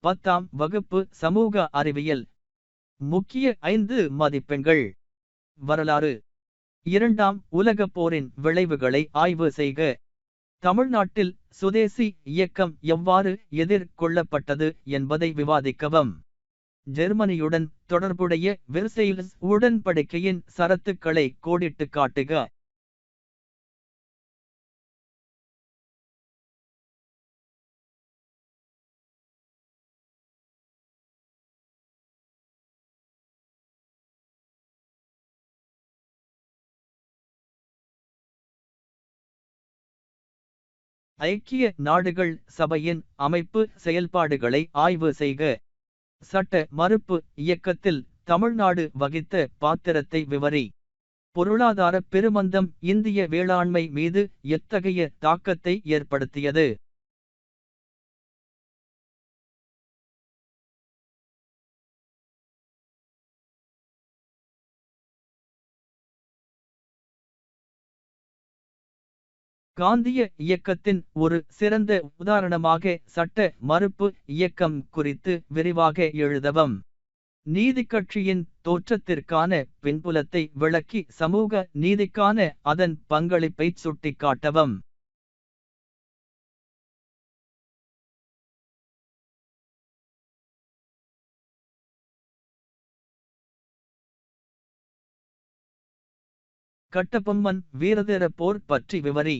பத்தாம் வகுப்பு சமூக அறிவியல். முக்கிய ஐந்து மதிப்பெண்கள். வரலாறு. இரண்டாம் உலகப் போரின் விளைவுகளை ஆய்வு செய்க. தமிழ்நாட்டில் சுதேசி இயக்கம் எவ்வாறு எதிர்கொள்ளப்பட்டது என்பதை விவாதிக்கவும். ஜெர்மனியுடன் தொடர்புடைய வெர்செயில்ஸ் உடன்படிக்கையின் சரத்துக்களை கோடிட்டு காட்டுக. ஐக்கிய நாடுகள் சபையின் அமைப்பு செயல்பாடுகளை ஆய்வு செய்க. சட்ட மறுப்பு இயக்கத்தில் தமிழ்நாடு வகித்த பாத்திரத்தை விவரி. பொருளாதார பெருமந்தம் இந்திய வேளாண்மை மீது எத்தகைய தாக்கத்தை ஏற்படுத்தியது? காந்திய இயக்கத்தின் ஒரு சிறந்த உதாரணமாக சட்ட மறுப்பு இயக்கம் குறித்து விரிவாக எழுதவும். நீதிக் கட்சியின் தோற்றத்திற்கான பின்புலத்தை விளக்கி சமூக நீதிக்கான அதன் பங்களிப்பை சுட்டிக்காட்டவும். கட்டபொம்மன் வீரதீர போர் பற்றி விவரி.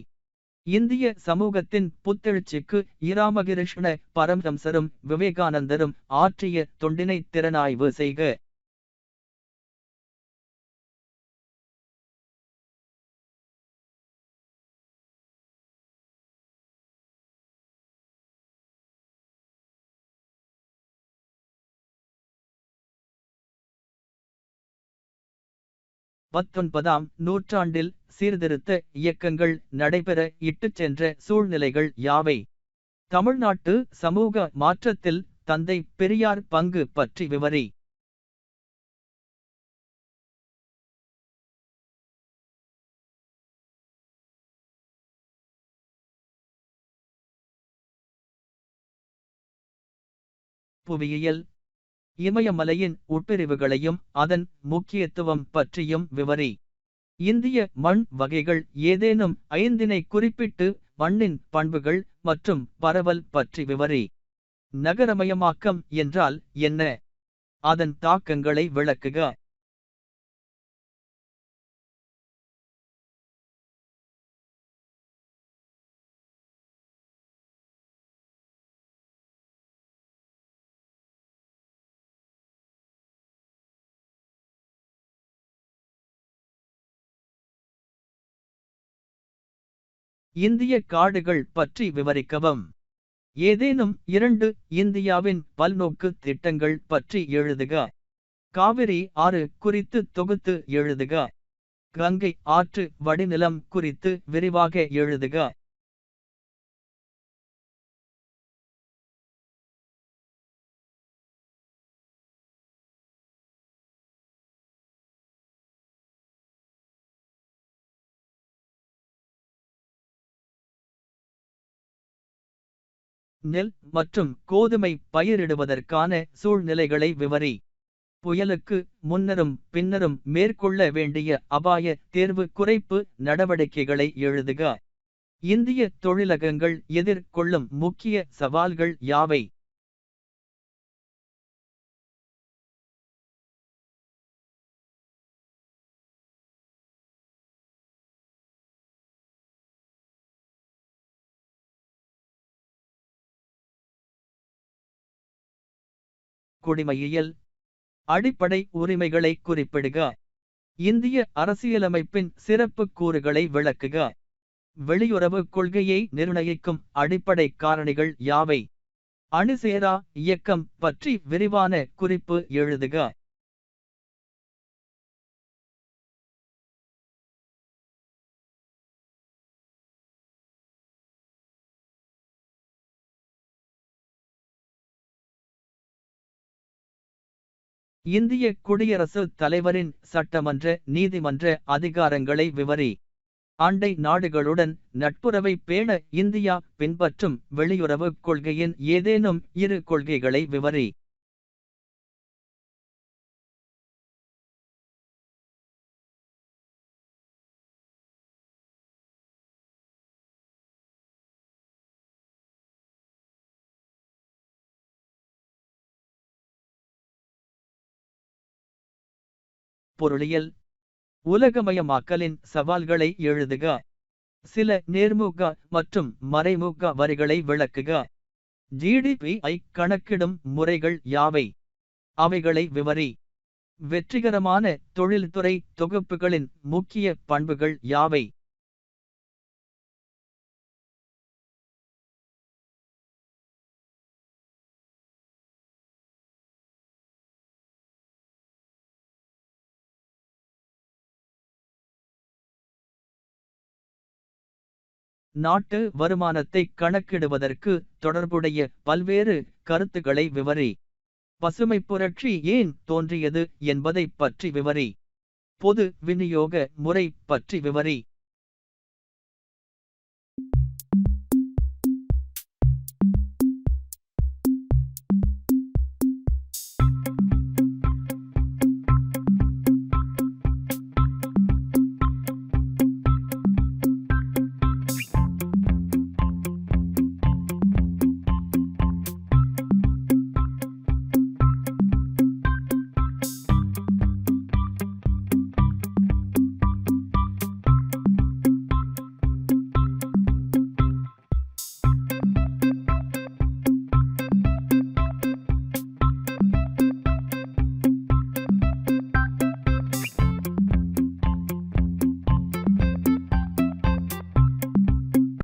இந்திய சமூகத்தின் புத்தெழுச்சிக்கு இராமகிருஷ்ண பரமஹம்சரும் விவேகானந்தரும் ஆற்றிய தொண்டினை திறனாய்வு செய்க. பத்தொன்பதாம் நூற்றாண்டில் சீர்திருத்த இயக்கங்கள் நடைபெற இட்டுச் சென்ற சூழ்நிலைகள் யாவை? தமிழ்நாட்டு சமூக மாற்றத்தில் தந்தை பெரியார் பங்கு பற்றி விவரி. புவியியல் இமயமலையின் உட்பிரிவுகளையும் அதன் முக்கியத்துவம் பற்றியும் விவரி. இந்திய மண் வகைகள் ஏதேனும் ஐந்தினை குறிப்பிட்டு மண்ணின் பண்புகள் மற்றும் பரவல் பற்றி விவரி. நகரமயமாக்கம் என்றால் என்ன? அதன் தாக்கங்களை விளக்குக. இந்திய காடுகள் பற்றி விவரிக்கவும். ஏதேனும் இரண்டு இந்தியாவின் பல்நோக்கு திட்டங்கள் பற்றி எழுதுக. காவிரி ஆறு குறித்து தொகுத்து எழுதுக. கங்கை ஆற்று வடிநிலம் குறித்து விரிவாக எழுதுக. நெல் மற்றும் கோதுமை பயிரிடுவதற்கான சூழ்நிலைகளை விவரி. புயலுக்கு முன்னரும் பின்னரும் மேற்கொள்ள வேண்டிய அபாய தேர்வு குறைப்பு நடவடிக்கைகளை எழுதுக. இந்திய தொழிலகங்கள் எதிர்கொள்ளும் முக்கிய சவால்கள் யாவை? குடிமையியல் அடிப்படை உரிமைகளை குறிப்பிடுக. இந்திய அரசியலமைப்பின் சிறப்பு கூறுகளை விளக்குக. வெளியுறவு கொள்கையை நிர்ணயிக்கும் அடிப்படை காரணிகள் யாவை? அணுசேரா இயக்கம் பற்றி விரிவான குறிப்பு எழுதுக. இந்திய குடியரசு தலைவரின் சட்டமன்ற நீதிமன்ற அதிகாரங்களை விவரி. அண்டை நாடுகளுடன் நட்புறவை பேண இந்தியா பின்பற்றும் வெளியுறவுக் கொள்கையின் ஏதேனும் இரு கொள்கைகளை விவரி. பொருளியல். உலகமயமாக்கலின் சவால்களை எழுதுக. சில நேர்முக மற்றும் மறைமுக வரிகளை விளக்குக. ஜிடிபி ஐ கணக்கிடும் முறைகள் யாவை? அவைகளை விவரி. வெற்றிகரமான தொழில்துறை தொகுப்புகளின் முக்கிய பண்புகள் யாவை? நாட்டு வருமானத்தை கணக்கிடுவதற்கு தொடர்புடைய பல்வேறு கருத்துக்களை விவரி. பசுமை புரட்சி ஏன் தோன்றியது என்பதை பற்றி விவரி. பொது விநியோக முறை பற்றி விவரி.